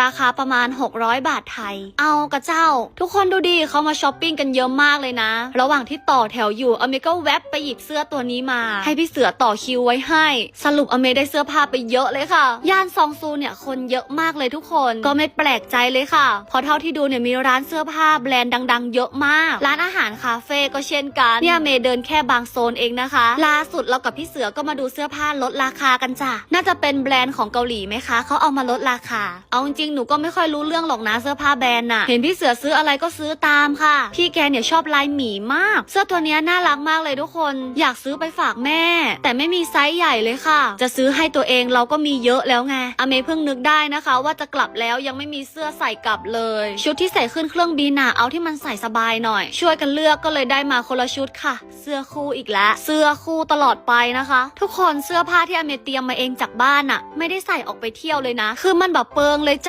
ราคาประมาณ 600 บาทไทย เอากระเจ้า ทุกคนดูดีเขามาช้อปปิ้งกันเยอะมากเลยนะ ระหว่างที่ต่อแถวอยู่อเมก็แวบไปหยิบเสื้อตัวนี้มา ให้พี่เสือต่อคิวไว้ให้ สรุปอเมได้เสื้อผ้าไปเยอะเลยค่ะ ย่านซองซูเนี่ยคนเยอะมากเลยทุกคนก็ไม่แปลกใจเลยค่ะเพราะเท่าที่ดูเนี่ยมีร้านเสื้อผ้าแบรนด์ดัง ๆ เยอะมาก ร้านอาหารคาเฟ่ก็เช่นกันเนี่ยเมย์เดินแค่บางโซนเองนะคะล่าสุดเรากับพี่เสือก็มาดูเสื้อผ้าลดราคากันจ้ะน่าจะเป็นแบรนด์ของเกาหลีไหมคะเขาเอามาลดราคา เอาจริงๆ หนูก็ไม่ค่อยรู้เรื่องหรอกนะเสื้อผ้าแบรนด์น่ะ เห็นพี่เสือซื้ออะไรก็ซื้อตามค่ะ พี่แกเนี่ยชอบลายหมีมาก เสื้อตัวเนี้ยน่ารักมากเลยทุกคน อยากซื้อไปฝากแม่ แต่ไม่มีไซส์ใหญ่เลยค่ะ จะซื้อให้ตัวเองเราก็มีเยอะแล้วไง อเมย์เพิ่งนึกได้นะคะ ว่าจะกลับแล้วยังไม่มีเสื้อใส่กลับเลย ชุดที่ใส่ขึ้นเครื่องบินน่ะเอาที่มันใส่สบายหน่อย ช่วยกันเลือกก็เลยได้มาคนละชุดค่ะ เสื้อคู่อีกแล้ว เสื้อคู่ตลอดไปนะคะ ทุกคนเสื้อผ้าที่อเมย์เตรียมมาเองจากบ้านน่ะ ไม่ได้ใส่ออกไปเที่ยวเลยนะ คือมันแบบเปิงเลยจ้ะ